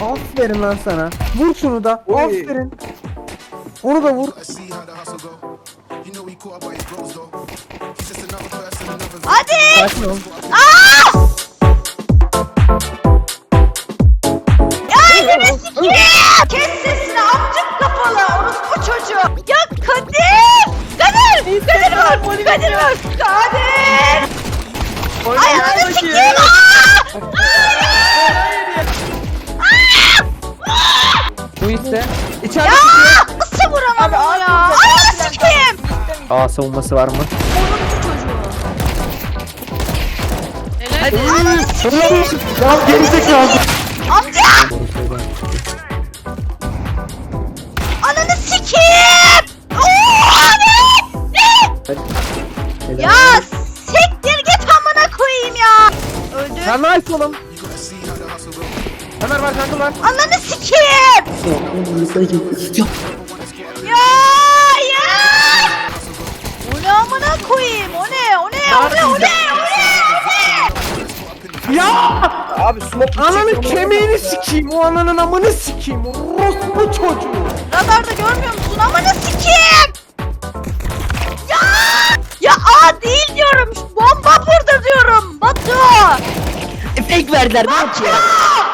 Aferin lan sana. Vur şunu da. Oy. Aferin. Onu da vur. Hadi. Sakin ol. Aa! Ya elimi sikeyim. Kes sesini amcık kafalı orospu çocuğu. Ya Kadir. Kadir. Kadir vur. Kadir vur. Kadir. Ay ananı sikeyim. Aa! Bu ise. İçeride Ya tutuyor. nasıl vuramam Abi, onu ya? abi, Ananı sikeyim. Aa savunması var mı? Ananı sikeyim. Ya gerizekalı. Amca. Ananı sikeyim. Oo, abi. Ne? Ya siktir git amına koyayım ya. Öldü. Sen nice oğlum. Ömer var kanka var. Ananı sikeyim. Ya ya. O ne amına koyayım? O ne? O ne? O ne? O ne? O ne? Ne? Ya! Abi smoke Ananın kemiğini sikeyim. O ananın amını sikeyim. Orospu çocuğu. Radarda görmüyor musun? Amına sikeyim. Ya! Ya A değil diyorum. Bomba burada diyorum. Batu. Fake verdiler ne yapıyor? Batu!